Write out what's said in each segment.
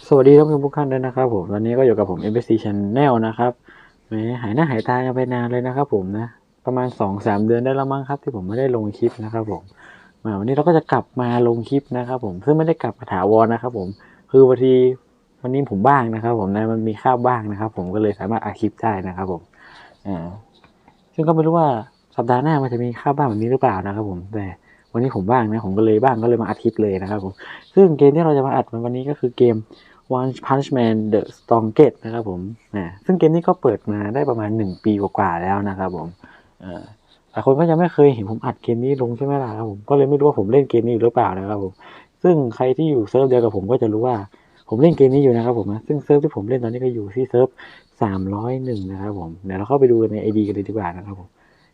สวัสดีท่านผู้ชมทุกท่านด้วยนะครับผมตอนนี้ก็อยู่กับผม MBC Channel นะครับแหมหายหน้าหายตากันไปนานเลยนะครับผมนะ ประมาณ2อสเดือนได้แล้วมั้งครับ ที่ผมไม่ได้ลงคลิปนะครับผมมาวันนี้เราก็จะกลับมาลงคลิปนะครับผมซึ่งไม่ได้กลับมาถาวรนะครับผมคือวันทีวันนี้ผมบ้างนะครับ ผมนะมันมีข้าวบ้างนะครับ ผมก็เลยสามารถอัดคลิปได้นะครับ ผมอ่าซึ่งก็ไม่รู้ว่าสัปดาห์หน้ามันจะมีข้าวบ้างแบบนี้หรือเปล่านะครับ ผมแต่ วันนี้ผมบ้างนะผมก็เลยบ้างก็เลยมาอัดคลิปเลยนะครับผมซึ่งเกมที่เราจะมาอัดวันนี้ก็คือเกม One Punch Man The Strongest นะครับผมนะซึ่งเกมนี้ก็เปิดมาได้ประมาณ 1 ปีกว่าๆแล้วนะครับผมเอ่อหลายคนก็ยังไม่เคยเห็นผมอัดเกมนี้ลงใช่ไหมล่ะครับผมก็เลยไม่รู้ว่าผมเล่นเกมนี้อยู่หรือเปล่านะครับผมซึ่งใครที่อยู่เซิร์ฟเดียวกับผมก็จะรู้ว่าผมเล่นเกมนี้อยู่นะครับผมนะซึ่งเซิร์ฟที่ผมเล่นตอนนี้ก็อยู่ที่เซิร์ฟ301นะครับผมเดี๋ยวเราเข้าไปดูใน ID กันเลยดีกว่านะครับผม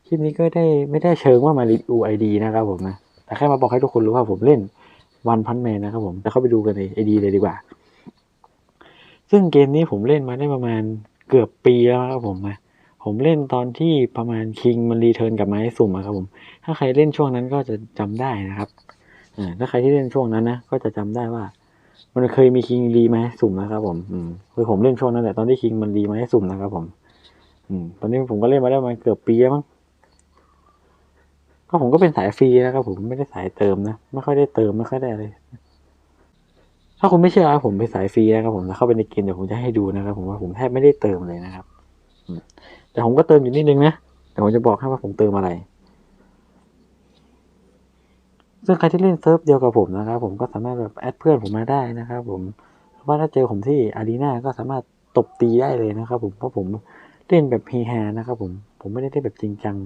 คลิปนี้ก็ได้ไม่ได้เชิงว่ามารีวิว ID นะครับผมนะ แต่แค่มาบอกให้ทุกคนรู้ว่าผมเล่น One Punch Man นะครับผมจะเข้าไปดูกันใน ID เลยดีกว่า ซึ่งเกมนี้ผมเล่นมาได้ประมาณเกือบปีแล้วครับผมนะผมเล่นตอนที่ประมาณคิงมันรีเทิร์นกลับมาให้สุ่มอะครับผม ถ้าใครเล่นช่วงนั้นก็จะจำได้นะครับอ่าถ้าใครที่เล่นช่วงนั้นนะก็จะจำได้ว่า มันเคยมีคิงรีมาให้สุ่มนะครับ ผม อืมคือผมเล่นช่วงนั้นแหละตอนที่คิงมันรีมาให้สุ่มนะครับ ผม อืม ตอนนี้ผมก็เล่นมาได้ประมาณเกือบปีแล้วมั้ง ก็ผมก็เป็นสายฟรีนะครับผมไม่ได้สายเติมนะ ไม่ค่อยได้เติมไม่ค่อยได้อะไร ถ้าคุณไม่เชื่อผมเป็นสายฟรีนะครับผมแล้วเข้าไปในเกมเดี๋ยวผมจะให้ดูนะครับ ผมว่าผมแทบไม่ได้เติมเลยนะครับแต่ผมก็เติมอยู่นิดนึงนะแต่ผมจะบอกให้ว่าผมเติมอะไร ซึ่งใครที่เล่นเซิร์ฟเดียวกับผมนะครับ ผมก็สามารถแบบแอดเพื่อนผมมาได้นะครับ ผมหรือว่าถ้าเจอผมที่อารีนาก็สามารถตบตีได้เลยนะครับ ผมเพราะผมเล่นแบบเฮฮานะครับ ผมผมไม่ได้เล่นแบบจริงจัง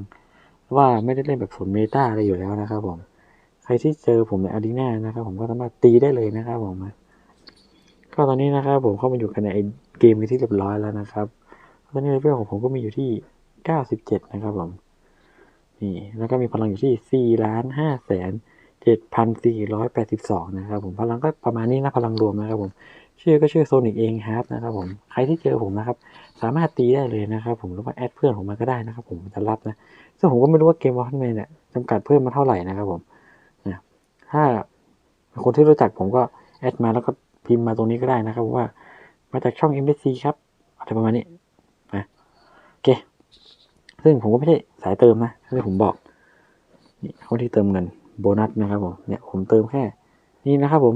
ว่าไม่ได้เล่นแบบสนเมตาอะไรอยู่แล้วนะครับผม ใครที่เจอผมในอารีนานะครับผมก็สามารถตีได้เลยนะครับผมก็ตอนนี้นะครับผมเข้ามาอยู่กันในเกมกันที่เรียบร้อยแล้วนะครับ ตอนนี้เลเวลของผมก็มีอยู่ที่ 97 นะครับผมนี่แล้วก็มีพลังอยู่ที่4ล้าน5แสน7,482 นะครับผมพลังก็ประมาณนี้นะพลังรวมนะครับผม ชื่อก็ชื่อโซนิกเองครับนะครับผมใครที่เจอผมนะครับ สามารถตีได้เลยนะครับ ผมหรือว่าแอดเพื่อนผมมาก็ได้นะครับ ผมจะรับนะซึ่งผมก็ไม่รู้ว่าเกมวอลเลนเนี่ยจำกัดเพิ่มมาเท่าไหร่นะครับผมนะถ้าคนที่รู้จักผมก็แอดมาแล้วก็พิมพ์มาตรงนี้ก็ได้นะครับว่า มาจากช่อง m b c ครับอะไรประมาณนี้นะโอเคซึ่งผมก็ไม่ใช่สายเติมนะที่ผมบอกนี่คนที่เติมเงินโบนัสนะครับผมเนี่ยผมเติมแค่ นี่นะครับผม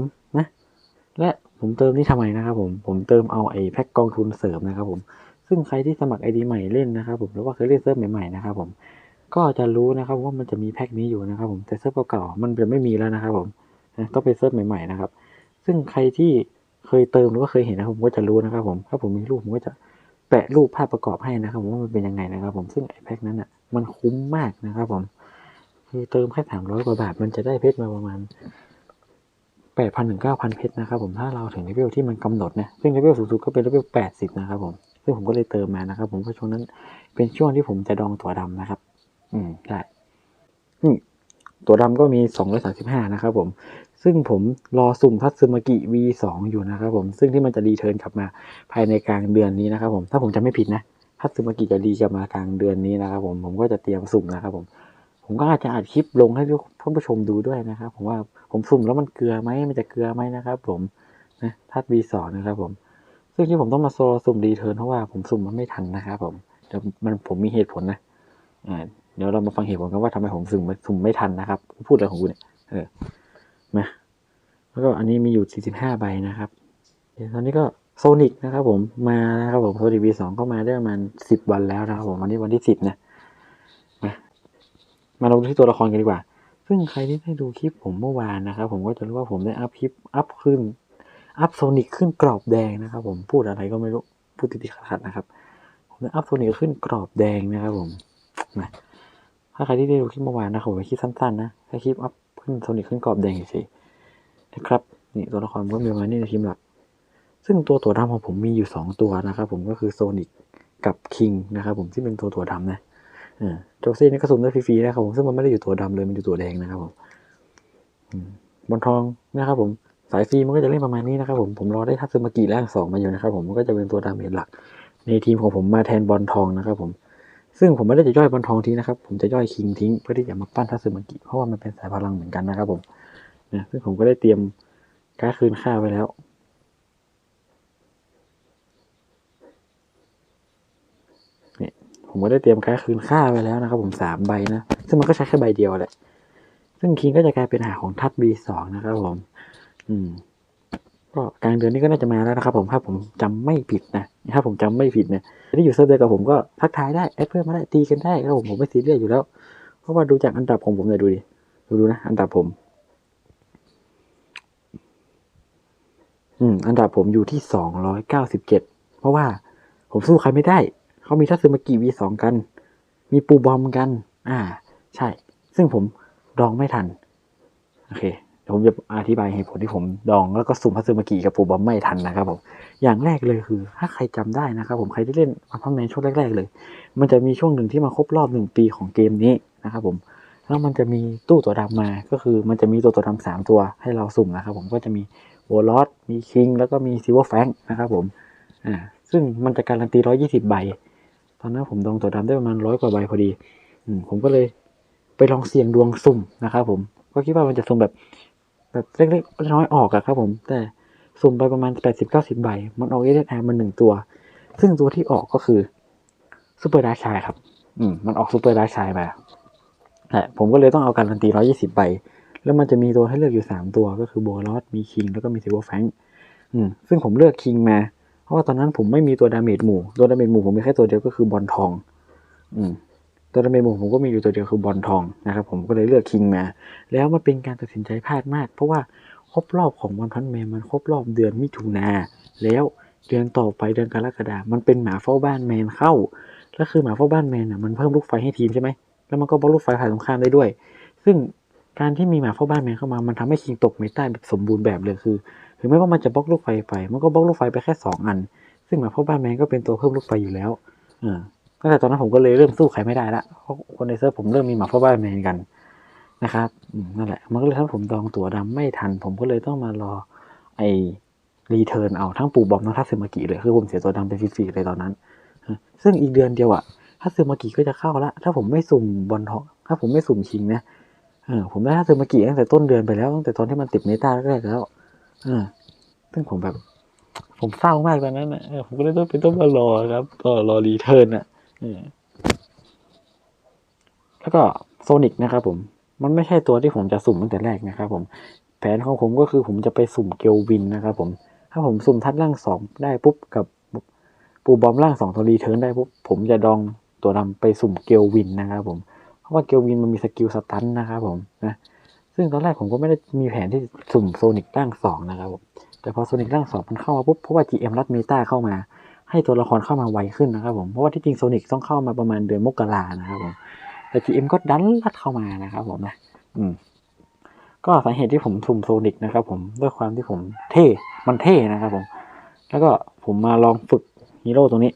และผมเติมนี่ทำไมนะครับผม ผมเติมเอาไอ้แพ็กกองทุนเสริมนะครับผม ซึ่งใครที่สมัครไอดีใหม่เล่นนะครับผมหรือว่าเคยเล่นเซิร์ฟใหม่ๆนะครับผม ก็จะรู้นะครับว่ามันจะมีแพ็กนี้อยู่นะครับผมแต่เซิร์ฟเก่าๆมันจะไม่มีแล้วนะครับผมต้องไปเซิร์ฟใหม่ๆนะครับ ซึ่งใครที่เคยเติมหรือว่าเคยเห็นนะครับผมก็จะรู้นะครับ ผมถ้าผมมีรูปผมก็จะแปะรูปภาพประกอบให้นะครับผมว่ามันเป็นยังไงนะครับ ผมซึ่งไอ้แพ็กนั้นอะมันคุ้มมากนะครับผมคือเติมแค่สามร้อยกว่าบาทมันจะได้เพชรมาประมาณ แปดพันถึงเก้าพันเพชรนะครับผมถ้าเราถึงเลเวลที่มันกำหนดนะซึ่งเลเวลสูงสุดก็เป็นเลเวลแปดสิบนะครับผมซึ่งผมก็เลยเติมมานะครับ ผมเพราะช่วงนั้นเป็นช่วงที่ผมจะดองตัวดำนะครับ อืมได้นี่ตัวดำก็มีสองร้อยสาสิบห้านะครับผมซึ่งผมรอสุ่มทัตสึมากิ V2 อยู่นะครับผมซึ่งที่มันจะรีเทิร์นกลับมาภายในกลางเดือนนี้นะครับผมถ้าผมจำไม่ผิดนะทัตสึมากิจะรีกลับมากลางเดือนนี้นะครับผมผมก็จะเตรียมสุ่มนะครับผม ผมก็อาจจะอัดคลิปลงให้ท่านผู้ชมดูด้วยนะครับ ผมว่าผมสุ่มแล้วมันเกลือไหมมันจะเกลือไหมนะครับ ผมนะทัด V2 นะครับ ผม ซึ่งที่ผมต้องมาโซลสุ่มรีเทิร์นเพราะว่าผมสุ่มมันไม่ทันนะครับผมเดี๋ยวมันผมมีเหตุผลนะอ่าเดี๋ยวเรามาฟังเหตุผลกันว่าทำไมผมสุ่มสุ่มไม่ทันนะครับ พูดอะไรของกูเนี่ยเออมาแล้วก็อันนี้มีอยู่ 45 ใบนะครับเดี๋ยวตอนนี้ก็โซนิกนะครับ ผมมานะครับผมโซนิก V2 ก็มาได้ประมาณ10วันแล้วนะครับผมวันนี้วันที่10นะ มาลงที่ตัวละครกันดีกว่า ซึ่งใครที่ได้ดูคลิปผมเมื่อวานนะครับ ผมก็จะรู้ว่าผมได้อัพคลิปอัพขึ้น อัพโซนิกขึ้นกรอบแดงนะครับ ผมพูดอะไรก็ไม่รู้ พูดติดๆขัดๆนะครับ ผมได้อัพโซนิกขึ้นกรอบแดงนะครับผมมาถ้าใครที่ได้ดูคลิปเมื่อวานนะครับผมคลิปสั้นๆนะแค่คลิปอัพขึ้นโซนิกขึ้นกรอบแดงเฉยๆนะครับ นี่ตัวละครผมก็มีประมาณนี้ในทีมหลัก ซึ่งตัวตัวดำของผมมีอยู่สองตัวนะครับ ผมก็คือโซนิกกับคิงนะครับ ผมที่เป็นตัวตัวดำนะ โจซี่นี่ก็สุ่มได้ฟรีๆนะครับผมซึ่งมันไม่ได้อยู่ตัวดำเลยมันอยู่ตัวแดงนะครับผมบอลทองนะครับผมสายฟรีมันก็จะเล่นประมาณนี้นะครับผมผมรอได้ทัตสึมากิร่างสองมาอยู่นะครับผมมันก็จะเป็นตัวดาเมจหลัก ในทีมของผมมาแทนบอลทองนะครับผมซึ่งผมไม่ได้จะย่อยบอลทองทิ้งนะครับ ผมจะย่อยคิงทิ้งเพื่อที่จะมาปั้นทัตสึมากิเพราะว่ามันเป็นสายพลังเหมือนกันนะครับผมนะซึ่งผมก็ได้เตรียมการคืนค่าไว้แล้ว ผมก็ได้เตรียมการดคืนค่าไปแล้วนะครับ ผมสามใบนะ ซึ่งมันก็ใช้แค่ใบเดียวแหละ ซึ่งคิงก็จะกลายเป็นหาของทัด B2 นะครับผม อืม ก็กลางเดือนนี้ก็น่าจะมาแล้วนะครับ ผมถ้าผมจำไม่ผิดนะถ้าผมจำไม่ผิดเนี่ยที่อยู่เซิร์ฟเดียวกับผมก็ทักทายได้แอดเพื่อนมาได้ตีกันได้ครับผมผมไม่ซีเรียสอยู่แล้ว เพราะว่าดูจากอันดับของผมเลยดูดิดูดูนะอันดับผม อืม อันดับผมอยู่ที่สองร้อยเก้าสิบเจ็ดเพราะว่าผมสู้ใครไม่ได้ เขามีทัศมากิวีสองกัน มีปูบอมกัน อ่า ใช่ ซึ่งผมดองไม่ทัน โอเคเดี๋ยวผมจะอธิบายเหตุผลที่ผมดองแล้วก็สุ่มพัสมากิกับปูบอมไม่ทันนะครับผมอย่างแรกเลยคือ ถ้าใครจำได้นะครับ ผมใครที่เล่นวันพัมแมนช่วงแรก ๆ เลย มันจะมีช่วงหนึ่งที่มาครบรอบหนึ่งปีของเกมนี้นะครับผมแล้วมันจะมีตู้ตัวดำมาก็คือมันจะมีตัวตัวดำสามตัวให้เราสุ่มนะครับผมก็จะมีโวลอสมีคิงแล้วก็มีซิลเวอร์แฟงนะครับผมอ่าซึ่งมันจะการันตีร้อยี่สิบใบ ตอนนั้นผมดองตัวดำได้ประมาณร้อยกว่าใบพอดีอืผมก็เลยไปลองเสี่ยงดวงสุ่มนะครับผมก็คิดว่ามันจะสุ่มแบบแบบเล็กๆน้อยๆออกอะครับผม แต่สุ่มไปประมาณแปดสิบเก้าสิบใบ มันออกเอเดนแอร์มาหนึ่งตัว ซึ่งตัวที่ออกก็คือซูเปอร์ดาชายครับ อืม มันออกซูเปอร์ดาชายมาแต่ผมก็เลยต้องเอาการันตีร้อยี่สิบใบ แล้วมันจะมีตัวให้เลือกอยู่สามตัว ก็คือโบลอสมีคิง แล้วก็มีซิลเวอร์แฟงอืม ซึ่งผมเลือกคิงมา เพราะว่าตอนนั้นผมไม่มีตัวดาเมจหมู่ ตัวดาเมจหมู่ผมมีแค่ตัวเดียวก็คือบอลทอง อืมตัวดาเมจหมู่ผมก็มีอยู่ตัวเดียวคือบอลทองนะครับ ผมก็เลยเลือกคิงมา แล้วมันเป็นการตัดสินใจพลาดมาก เพราะว่าครบรอบของวันพันแมนมันครบรอบเดือนมิถุนาแล้วเดือนต่อไปเดือนกรกฎามันเป็นหมาเฝ้าบ้านแมนเข้า แล้วคือหมาเฝ้าบ้านแมนอะมันเพิ่มลูกไฟให้ทีมใช่ไหมแล้วมันก็บล็อกลูกไฟผ่านตรงข้ามได้ด้วย ซึ่งการที่มีหมาเฝ้าบ้านแมนเข้ามา มันทำให้คิงตกเมตาแบบสมบูรณ์แบบเลยคือ ถึงแม้ว่ามันจะบล็อกลูกไฟไป มันก็บล็อกลูกไฟไปแค่สองอัน ซึ่งหมาเฝ้าบ้านแมนก็เป็นตัวเพิ่มลูกไฟอยู่แล้วเออตั้งแต่ตอนนั้นผมก็เลยเริ่มสู้ใครไม่ได้ละเพราะคนในเซิร์ฟผมเริ่มมีหมาเฝ้าบ้านแมนกันนะครับนั่นแหละ มันก็เลยทำให้ผมดองตั๋วดำไม่ทัน ผมก็เลยต้องมารอไอรีเทิร์นเอาทั้งปูบอมทั้งทัศมากิเลยคือผมเสียตัวดำไปฟรีๆเลยตอนนั้น ซึ่งอีกเดือนเดียวอะถ้าซึมากิก็จะเข้าละถ้าผมไม่สุ่มบอลทองถ้าผมไม่สุ่มชิงนะเออผมได้ถ้าซึมากิตั้งแต่ต้นเดือนไปแล้วตั้งแต่ตอนที่มันติดเมตาแรกแล้ว ออซึ่งผมแบบ ผมเศร้ามากตอนนั้นนะผมก็เลยต้องเป็นต้องมารอครับก็รอรีเทิร์นอะเออแล้วก็โซนิกนะครับผม มันไม่ใช่ตัวที่ผมจะสุ่มตั้งแต่แรกนะครับผม แผนของผมก็คือผมจะไปสุ่มเกลวินนะครับผม ถ้าผมสุ่มทัดล่างสองได้ปุ๊บกับปูบอมล่างสองตัวรีเทิร์นได้ปุ๊บผมจะดองตัวดำไปสุ่มเกลวินนะครับผม เพราะว่าเกลวินมันมีสกิลสตันนะครับผมนะ ซึ่งตอนแรกผมก็ไม่ได้มีแผนที่สุ่มโซนิกร่างสองนะครับผมแต่พอโซนิกร่างสองมันเข้ามาปุ๊บเพราะว่า GM รัดเมตาเข้ามา ให้ตัวละครเข้ามาไวขึ้นนะครับผมเพราะว่าที่จริงโซนิกต้องเข้ามาประมาณเดือนมกรานะครับผมแต่ GM ก็ดันรัดเข้ามานะครับผมนะอืมก็สาเหตุที่ผมสุ่มโซนิกนะครับผมด้วยความที่ผมเท่มันเท่นะครับผม แล้วก็ผมมาลองฝึกฮีโร่ตรงนี้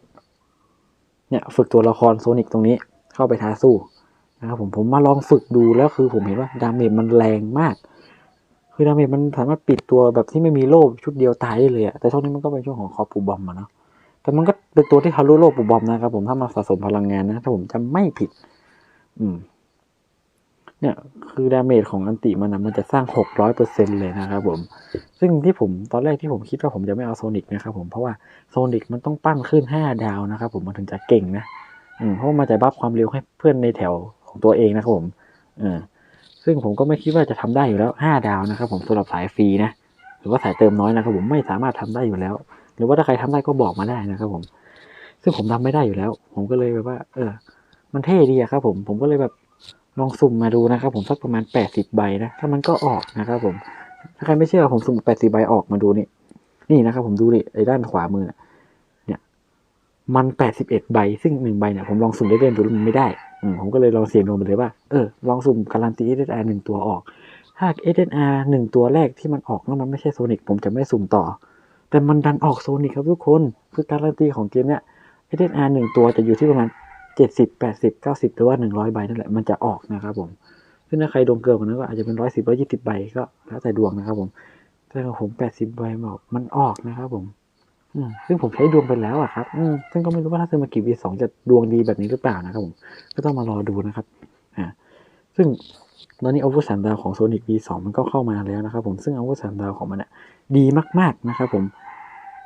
เนี่ย ฝึกตัวละครโซนิกตรงนี้เข้าไปท้าสู้ นะครับผมผมมาลองฝึกดูแล้วคือผมเห็นว่าดาเมจมันแรงมาก คือดาเมจมันสามารถปิดตัวแบบที่ไม่มีโล่ชุดเดียวตายได้เลยอะแต่ช่วงนี้มันก็เป็นช่วงของคอปูบอมอะเนาะแต่มันก็เป็นตัวที่ทะลุโล่ปูบอมนะครับผมถ้ามาสะสมพลังงานนะถ้าผมจำไม่ผิด อืม เนี่ย คือดาเมจของอันติมันนะมันจะสร้างหกร้อยเปอร์เซ็นเลยนะครับผมซึ่งที่ผมตอนแรกที่ผมคิดว่าผมจะไม่เอาโซนิกนะครับผมเพราะว่าโซนิกมันต้องปั้นขึ้นห้าดาวนะครับผมมันถึงจะเก่งนะอืมเพราะมันจะบัฟความเร็วให้เพื่อนในแถว ของตัวเองนะครับผมเออซึ่งผมก็ไม่คิดว่าจะทำได้อยู่แล้วห้าดาวนะครับ ผมสำหรับสายฟรีนะหรือว่าสายเติมน้อยนะครับผมไม่สามารถทำได้อยู่แล้ว หรือว่าถ้าใครทำได้ก็บอกมาได้นะครับผม ซึ่งผมทำไม่ได้อยู่แล้ว ผมก็เลยแบบว่า เออ มันเท่ดีอะครับ ผมผมก็เลยแบบลองสุ่มมาดูนะครับ ผมสักประมาณแปดสิบใบนะถ้ามันก็ออกนะครับ ผม ถ้าใครไม่เชื่อผมสุ่มแปดสิบใบออกมาดูนี่ นี่นะครับ ผมดูดิไอ้ด้านขวามือเนี่ย มันแปดสิบเอ็ดใบ ซึ่งหนึ่งใบเนี่ยผมลองสุ่มเล่นๆดูแล้วมันไม่ได้ ผมก็เลยลองเสี่ยงดวงไปเลยว่า เออ ลองสุ่มการันตีเอเอหนึ่งตัวออกถ้าเอเดนอหนึ่งตัวแรกที่มันออกแล้วมันไม่ใช่โซนิกผมจะไม่สุ่มต่อ แต่มันดันออกโซนิกครับทุกคน คือการันตีของเกมเนี้ยเอเอหนึ่งตัวจะอยู่ที่ประมาณเจ็ดสิบแปดสิบเก้าสิบหรือว่าหนึ่งร้อยใบนั่นแหละ มันจะออกนะครับผม ซึ่งถ้าใครดวงเกินกว่านั้นก็อาจจะเป็นร้อยสิบร้อยยี่สิบใบก็แล้วแต่ดวงนะครับผม แต่ของผมแปดสิบใบบอกมันออกนะครับผม ซึ่งผมใช้ดวงไปแล้วอะครับอืซึ่งก็ไม่รู้ว่าถ้าซื้อมากี่วีสองจะดวงดีแบบนี้หรือเปล่านะครับผมก็ต้องมารอดูนะครับอ่าซึ่งตอนนี้อาวุธสามดาวของโซนิก V2 มันก็เข้ามาแล้วนะครับผมซึ่งอาวุธสามดาวของมันอะดีมากๆนะครับผม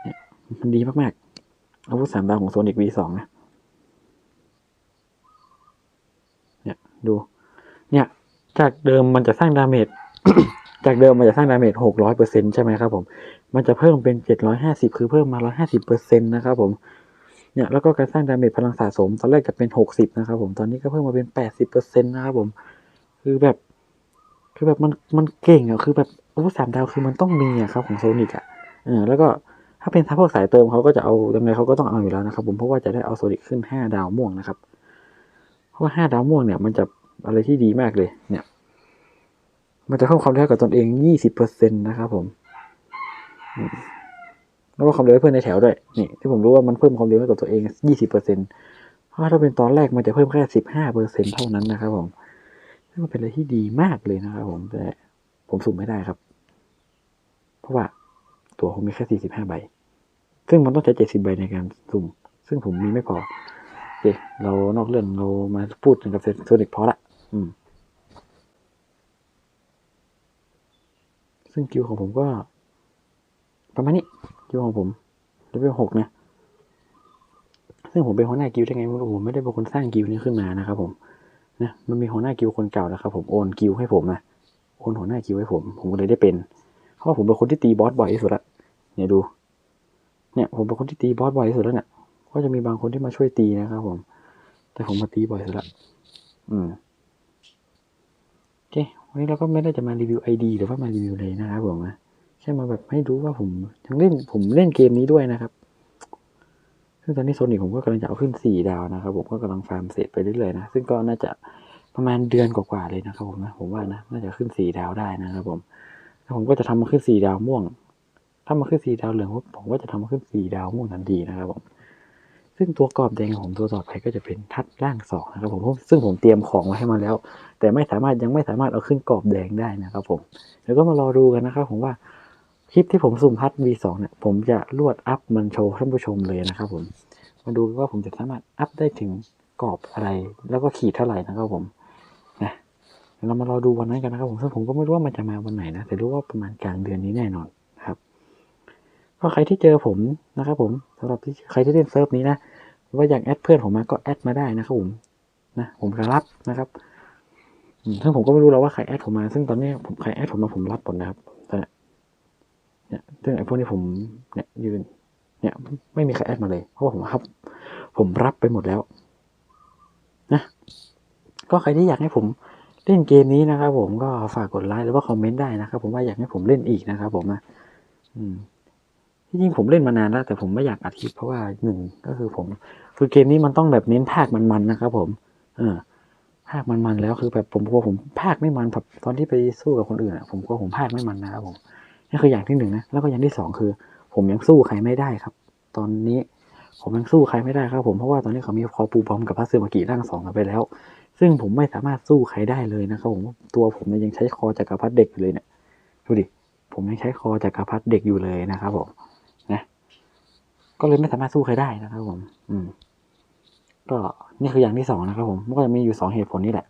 เนี่ยมันดีมากๆอาวุธสามดาวของโซนิก V2 นะดู เนี่ย จากเดิมมันจะสร้างดาเมจจากเดิมมันจะสร้างดาเมจหกร้อยเปอร์เซ็นต์ใช่ไหมครับผม มันจะเพิ่มเป็นเจ็ดร้อยห้าสิบคือเพิ่มมาร้อยห้าสิบเปอร์เซ็นต์นะครับผมเนี่ยแล้วก็การสร้างดาเมจพลังสะสม ตอนแรกจะเป็นหกสิบนะครับผมตอนนี้ก็เพิ่มมาเป็นแปดสิบเปอร์เซ็นต์นะครับผม คือแบบ คือแบบมันมันเก่งอะคือแบบโอ้สามดาวคือมันต้องมีอะครับของโซนิกอะเออแล้วก็ถ้าเป็นทัพพวกสายเติมเขาก็จะเอายังไงเขาก็ต้องเอาอยู่แล้วนะครับ ผมเพราะว่าจะได้เอาโซนิกขึ้นห้าดาวม่วงนะครับ เพราะว่าห้าดาวม่วงเนี่ยมันจะอะไรที่ดีมากเลย เนี่ย มันจะเพิ่มความเร็วกับตนเองยี่สิบเปอร์เซ็นะครับผมอืม แล้วก็ความเร็วให้เพื่อนในแถวด้วยนี่ที่ผมรู้ว่ามันเพิ่มความเร็วให้กับตัวเองยี่สิบเปอร์เซ็นต์เพราะถ้าเป็นตอนแรกมันจะเพิ่มแค่สิบห้าเปอร์เซ็นต์เท่านั้นนะครับผมซึ่มันเป็นอะไรที่ดีมากเลยนะครับผมแต่ผมสุ่มไม่ได้ครับ เพราะว่าตัวผมมีแค่สี่สิบห้าใบ ซึ่งมันต้องใช้เจ็ดสิบใบในการสุ่ม ซึ่งผมมีไม่พอโอเคเรานอกเรื่องเรามาพูดถึงกับโซนิกพอละอืมซึ่งกิวของผมก็ ประมาณนี้กิวของผมเลเวลหกนะซึ่งผมเป็นหัวหน้ากิวได้ไงไม่รู้ผมไม่ได้เป็นคนสร้างกิวนี้ขึ้นมานะครับผมนะมันมีหัวหน้ากิวคนเก่าแล้วครับ ผมโอนกิวให้ผมนะโอนหัวหน้ากิวให้ผม ผมก็เลยได้เป็นเพราะว่าผมเป็นคนที่ตีบอสบ่อยที่สุดละเนี่ยดู เนี่ยผมเป็นคนที่ตีบอสบ่อยที่สุดแล้วเนี่ยก็จะมีบางคนที่มาช่วยตีนะครับ ผม แต่ผมมาตีบ่อยสุดละอืมโอเควันนี้เราก็ไม่ได้จะมารีวิวไอดีหรือว่ามารีวิวเลยนะครับผมนะ แค่มาแบบให้รู้ว่าผมยังเล่นผมเล่นเกมนี้ด้วยนะครับ ซึ่งตอนนี้โซนิกผมก็กำลังจะเอาขึ้นสี่ดาวนะครับ ผมก็กำลังฟาร์มเสร็จไปเรื่อยๆนะ ซึ่งก็น่าจะประมาณเดือนกว่าๆเลยนะครับผมนะ ผมว่านะ น่าจะขึ้นสี่ดาวได้นะครับผม แล้วผมก็จะทำมาขึ้นสี่ดาวม่วง ถ้ามาขึ้นสี่ดาวเหลืองผมก็จะทำมาขึ้นสี่ดาวม่วงทันทีนะครับผม ซึ่งตัวกรอบแดงของตัวต่อไปก็จะเป็นทัดร่างสองนะครับผม ซึ่งผมเตรียมของไว้ให้มาแล้ว แต่ไม่สามารถยังไม่สามารถเอาขึ้นกรอบแดงได้นะครับ ผม แล้วก็มารอดูกันนะครับผมว่า คลิปที่ผมสุ่มพัด V2 เนี่ยผมจะลวดอัพมันโชว์ท่านผู้ชมเลยนะครับผม มาดูว่าผมจะสามารถอัพได้ถึงกรอบอะไร แล้วก็ขีดเท่าไหร่นะครับผมนะเดี๋ยวเรามารอดูวันนั้นกันนะครับผมซึ่งผมก็ไม่รู้ว่ามันจะมาวันไหนนะ แต่รู้ว่าประมาณกลางเดือนนี้แน่นอนครับ ก็ใครที่เจอผมนะครับผมสำหรับที่ใครที่เล่นเซิร์ฟนี้นะว่าอยากแอดเพื่อนผมมาก็แอดมาได้นะครับผมนะผมจะรับนะครับซึ่งผมก็ไม่รู้แล้วว่าใครแอดผมมา ซึ่งตอนนี้ผมใครแอดผมมาผมรับหมดนะครับ เนี่ยซึ่งไอ้พวกนี้ผมเนี่ยยืน เนี่ยไม่มีใครแอดมาเลย เพราะว่าผมครับ ผมรับไปหมดแล้วนะก็ใครที่อยากให้ผมเล่นเกมนี้นะครับผมก็ฝากกดไลค์หรือว่าคอมเมนต์ได้นะครับ ผมว่าอยากให้ผมเล่นอีกนะครับ ผมนะอืมที่จริงผมเล่นมานานแล้ว แต่ผมไม่อยากอัดคลิปเพราะว่าหนึ่งก็คือผม คือเกมนี้มันต้องแบบเน้นภาคมันๆนะครับ ผม เออภาคมันๆแล้วคือแบบผมกลัวผมภาคไม่มันแบบตอนที่ไปสู้กับคนอื่นอะผมกลัวผมภาคไม่มันนะครับผม นี่คืออย่างที่หนึ่งนะแล้วก็อย่างที่สองคือ ผมยังสู้ใครไม่ได้ครับ ตอนนี้ผมยังสู้ใครไม่ได้ครับ ผมเพราะว่าตอนนี้เขามีคอปูบอมกับพัสซึมากิร่างสองกันไปแล้ว ซึ่งผมไม่สามารถสู้ใครได้เลยนะครับผมตัวผมเนี่ยยังใช้คอจักรพรรดิเด็กอยู่เลยเนี่ยดูดิผมยังใช้คอจักรพรรดิเด็กอยู่เลยนะครับผมนะ ก็เลยไม่สามารถสู้ใครได้นะครับผม อืม ก็นี่คืออย่างที่สองนะครับ ผมมันก็จะมีอยู่สองเหตุผลนี่แหละ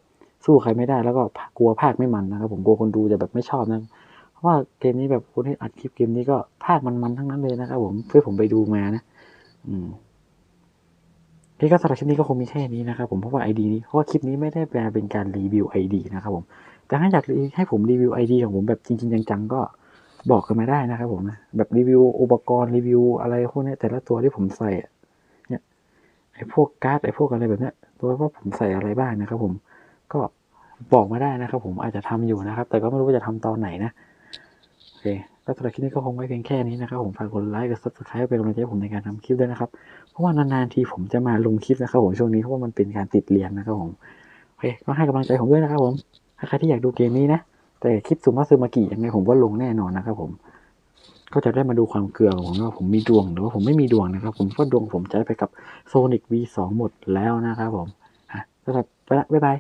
สู้ใครไม่ได้แล้วก็กลัวภาคไม่มันนะครับ ผมกลัวคนดูจะแบบไม่ชอบนะ เพราะว่าเกมนี้แบบคนที่อัดคลิปเกมนี้ก็ภาคมันๆทั้งนั้นเลยนะครับผมเพื่อผมไปดูมานะ อืมพี่ก็สำหรับคลิปนี้ก็คงมีแค่นี้นะครับผมเพราะว่าไอดีนี้เพราะว่าคลิปนี้ไม่ได้แปลเป็นการรีวิวไอดีนะครับผมแต่ถ้าอยากให้ผมรีวิวไอดีของผมแบบจริงๆจังๆก็บอกกันมาได้นะครับผมนะแบบรีวิวอุปกรณ์รีวิวอะไรพวกนี้แต่ละตัวที่ผมใส่เนี่ยไอพวกการ์ดไอพวกอะไรแบบเนี้ยตัวว่าผมใส่อะไรบ้างนะครับผมก็บอกมาได้นะครับผมอาจจะทำอยู่นะครับ แต่ก็ไม่รู้ว่าจะทำตอนไหนนะ ก็สำหรับคลิปนี้ก็คงไว้เพียงแค่นี้นะครับผมฝากกดไลค์กด subscribe เป็นกำลังใจผมในการทำคลิปด้วยนะครับ เพราะว่านานๆทีผมจะมาลงคลิปนะครับผมช่วงนี้เพราะว่ามันเป็นการติดเรียนนะครับผมโอเคก็ให้กำลังใจผมด้วยนะครับผมถ้าใครที่อยากดูเกมนี้นะ แต่คลิปซูมาซึมากิยังไงผมก็ลงแน่นอนนะครับผมก็จะได้มาดูความเกลือของผมว่าผมมีดวงหรือว่าผมไม่มีดวงนะครับ ผมเพราะดวงผมใช้ไปกับโซนิก V2 หมดแล้วนะครับผมอะสำหรับไปละบ๊ายบาย